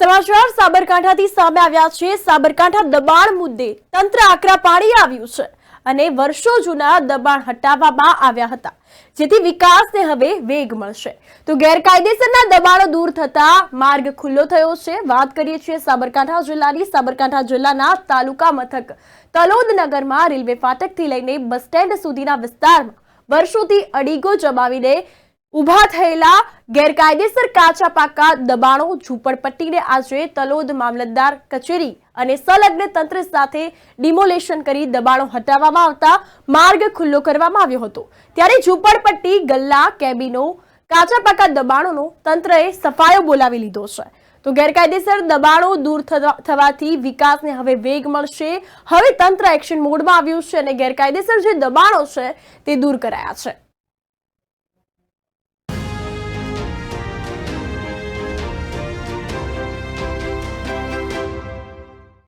સમાચાર સાબરકાંઠાથી સામે આવ્યા છે. સાબરકાંઠા દબાણ મુદ્દે તંત્ર આકરા પાડી આવ્યું છે અને વર્ષો જૂના દબાણ હટાવવામાં આવ્યા હતા, જેથી વિકાસને હવે વેગ મળશે. તો ગેરકાયદેસરના દબાણો દૂર થતા માર્ગ ખુલ્લો થયો છે. વાત કરીએ છીએ સાબરકાંઠા જિલ્લાની. સાબરકાંઠા જિલ્લાના તાલુકા મથક તલોદ નગરમાં રેલવે ફાટકથી લઈને બસ સ્ટેન્ડ સુધીના વિસ્તારમાં વર્ષોથી અડીગો જમાવીને ઊભા થયેલા ગેરકાયદેસર કાચા પાકા દબાણો, ઝૂંપડપટ્ટીને આજે તલોદ મામલતદાર કચેરી અને સંલગ્ન તંત્ર સાથે ડિમોલેશન કરી દબાણો હટાવવામાં આવતા માર્ગ ખુલ્લો કરવામાં આવ્યો હતો. ત્યારે ઝૂંપડપટ્ટી, ગલ્લા, કેબિનો, કાચા પાકા દબાણોનો તંત્રએ સફાયો બોલાવી લીધો છે. તો ગેરકાયદેસર દબાણો દૂર થવાથી વિકાસને હવે વેગ મળશે. હવે તંત્ર એક્શન મોડમાં આવ્યું છે અને ગેરકાયદેસર જે દબાણો છે તે દૂર કરાયા છે.